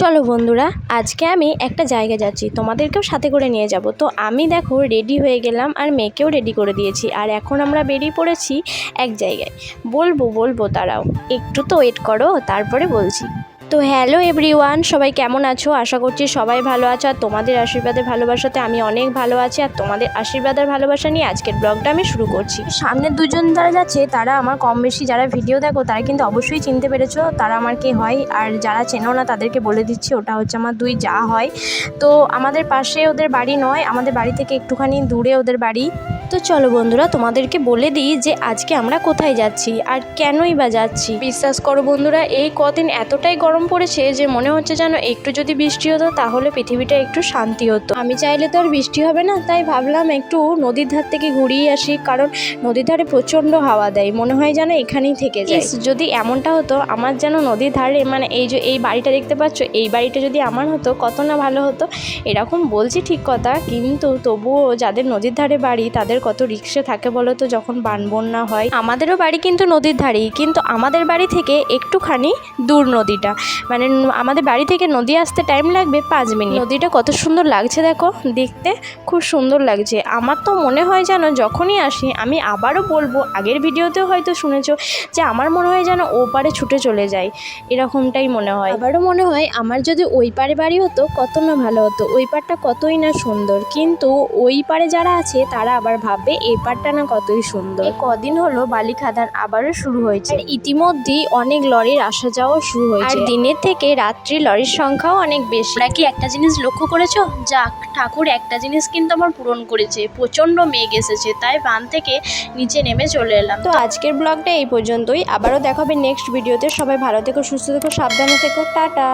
চলো বন্ধুরা, আজকে আমি একটা জায়গা যাচ্ছি, তোমাদেরকেও সাথে করে নিয়ে যাব। তো আমি দেখো রেডি হয়ে গেলাম আর মেয়েকেও রেডি করে দিয়েছি, আর এখন আমরা বেরিয়ে পড়েছি এক জায়গায়। বলব বলব তারাও একটু তো ওয়েট করো, তারপরে বলছি। তো হ্যালো এভরিওয়ান, সবাই কেমন আছো? আশা করছি সবাই ভালো আছো আর তোমাদের আশীর্বাদের ভালোবাসাতে আমি অনেক ভালো আছি আর তোমাদের আশীর্বাদ আর ভালোবাসা নিয়ে আজকের ব্লগটা আমি শুরু করছি। সামনের দুজন যারা যাচ্ছে, তারা আমার কম বেশি যারা ভিডিও দেখো, তারা কিন্তু অবশ্যই চিনতে পেরেছ তারা আমার কে হয় আর যারা চেনো না তাদেরকে বলে দিচ্ছি, ওটা হচ্ছে আমার দুই যা হয়। তো আমাদের পাশে ওদের বাড়ি নয়, আমাদের বাড়ি থেকে একটুখানি দূরে ওদের বাড়ি। তো চলো বন্ধুরা, তোমাদেরকে বলে দিই যে আজকে আমরা কোথায় যাচ্ছি আর কেনই বা যাচ্ছি। বিশ্বাস করো বন্ধুরা, এই কদিন এতটাই গরম পড়েছে যে মনে হচ্ছে যেন একটু যদি বৃষ্টি হতো তাহলে পৃথিবীটা একটু শান্তি হতো। আমি চাইলে তো আর বৃষ্টি হবে না, তাই ভাবলাম একটু নদীর ধার থেকে ঘুরিয়ে আসি, কারণ নদীর ধারে প্রচণ্ড হাওয়া দেয়। মনে হয় যেন এখানেই থেকে যায়। যদি এমনটা হতো, আমার যেন নদীর ধারে মানে এই যে এই বাড়িটা দেখতে পাচ্ছ, এই বাড়িটা যদি আমার হতো, কত না ভালো হতো, এরকম বলছি ঠিক কথা, কিন্তু তবুও যাদের নদীর ধারে বাড়ি, তাদের কত রিক্সে থাকে বলো তো, যখন বান বন্যা হয়। আমাদেরও বাড়ি কিন্তু নদীর ধারেই, কিন্তু আমাদের বাড়ি থেকে একটুখানি দূর নদীটা। মানে আমাদের বাড়ি থেকে নদী আসতে টাইম লাগবে পাঁচ মিনিট। নদীটা কত সুন্দর লাগছে দেখো, দেখতে খুব সুন্দর লাগছে। আমার তো মনে হয় যেন যখনই আসি, আমি আবারও বলব, আগের ভিডিওতেও হয়তো শুনেছো যে আমার মনে হয় যেন ও পারে ছুটে চলে যায়। এরকমটাই মনে হয়। আবারও মনে হয় আমার যদি ওই পারে বাড়ি হতো, কত না ভালো হতো। ওই পারটা কতই না সুন্দর। কিন্তু ওই পারে যারা আছে, তারা আবার ভাববে এই পারটা না কতই সুন্দর। কদিন হলো বালি খাদান আবারও শুরু হয়েছে। ইতিমধ্যেই অনেক লরির আসা যাওয়া শুরু হয়েছে। আর দিনের থেকে রাত্রি লরির সংখ্যাও অনেক বেশি। নাকি একটা জিনিস লক্ষ্য করেছ? যাক ঠাকুর একটা জিনিস কিন্তু আমার পূরণ করেছে। প্রচণ্ড মেঘ এসেছে তাই বান থেকে নিচে নেমে চলে এলাম। তো আজকের ব্লগটা এই পর্যন্তই। আবারও দেখাবে নেক্সট ভিডিওতে সবাই ভালো থেকো সুস্থ থেকো সাবধানে থেকো। টাটা।